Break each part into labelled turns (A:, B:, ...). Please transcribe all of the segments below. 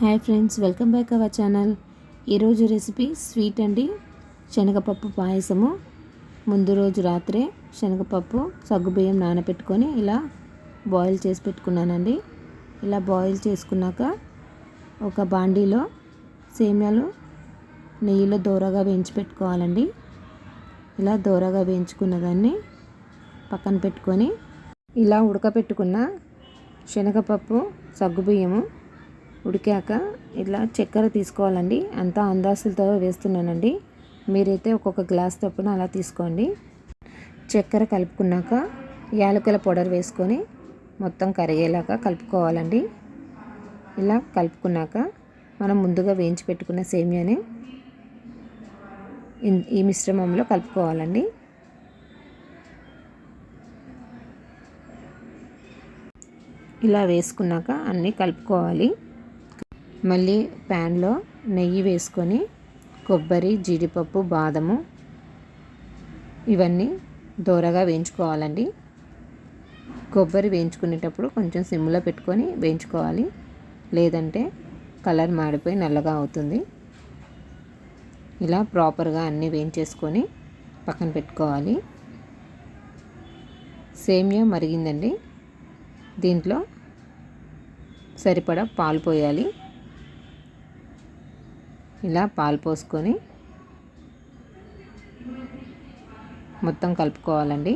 A: Hi friends welcome back our channel. ఈరోజు recipe sweet అండి శనగపప్పు పాయసము. ముందు రోజు రాత్రే శనగపప్పు సగ్గుబియ్యం నానబెట్టుకొని ఇలా బాయిల్ చేసి పెట్టుకున్నానండి. ఇలా బాయిల్ చేసుకున్నాక ఒక బాండీలో సేమ్యాలు నెయ్యిలో దూరగా వేయించి పెట్టుకోవాలండి. ఇలా దూరగా వేయించుకున్న దాన్ని పక్కన పెట్టుకొని ఇలా ఉడకపెట్టుకున్న శనగపప్పు సగ్గుబియ్యము ఉడికాక ఇట్లా చక్కెర తీసుకోవాలండి. అంతా అందాసులతో వేస్తున్నానండి. మీరైతే ఒక్కొక్క గ్లాస్ తప్పున అలా తీసుకోండి. చక్కెర కలుపుకున్నాక యాలకుల పౌడర్ వేసుకొని మొత్తం కరిగేలాగా కలుపుకోవాలండి. ఇలా కలుపుకున్నాక మనం ముందుగా వేయించి పెట్టుకున్న సేమియాని ఈ మిశ్రమంలో కలుపుకోవాలండి. ఇలా వేసుకున్నాక అన్నీ కలుపుకోవాలి. మళ్ళీ ప్యాన్లో నెయ్యి వేసుకొని కొబ్బరి జీడిపప్పు బాదము ఇవన్నీ దోరగా వేయించుకోవాలండి. కొబ్బరి వేయించుకునేటప్పుడు కొంచెం సిమ్లో పెట్టుకొని వేయించుకోవాలి. లేదంటే కలర్ మాడిపోయి నల్లగా అవుతుంది. ఇలా ప్రాపర్గా అన్నీ వేయించేసుకొని పక్కన పెట్టుకోవాలి. సేమియా మరిగిందండి. దీంట్లో సరిపడా పాలు పోయాలి. ఇలా పాలు పోసుకొని మొత్తం కలుపుకోవాలండి.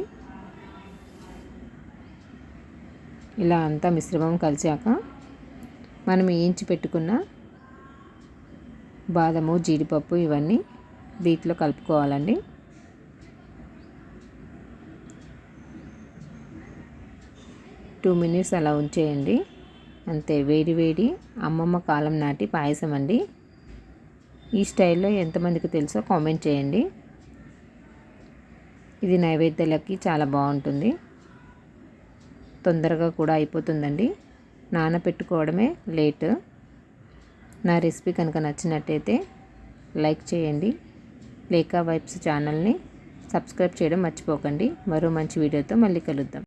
A: ఇలా అంతా మిశ్రమం కలిసాక మనం వేయించి పెట్టుకున్న బాదము జీడిపప్పు ఇవన్నీ వీటిలో కలుపుకోవాలండి. టూ మినిట్స్ అలా ఉంచేయండి. అంతే వేడి వేడి అమ్మమ్మ కాలం నాటి పాయసం అండి ఈ స్టైల్లో ఎంతమందికి తెలుసో కామెంట్ చేయండి. ఇది నైవేద్యాలకి చాలా బాగుంటుంది. తొందరగా కూడా అయిపోతుందండి. నానపెట్టుకోవడమే లేట్. నా రెసిపీ కనుక నచ్చినట్టయితే లైక్ చేయండి. లేకా వైబ్స్ ఛానల్ని సబ్స్క్రైబ్ చేయడం మర్చిపోకండి. మరో మంచి వీడియోతో మళ్ళీ కలుద్దాం.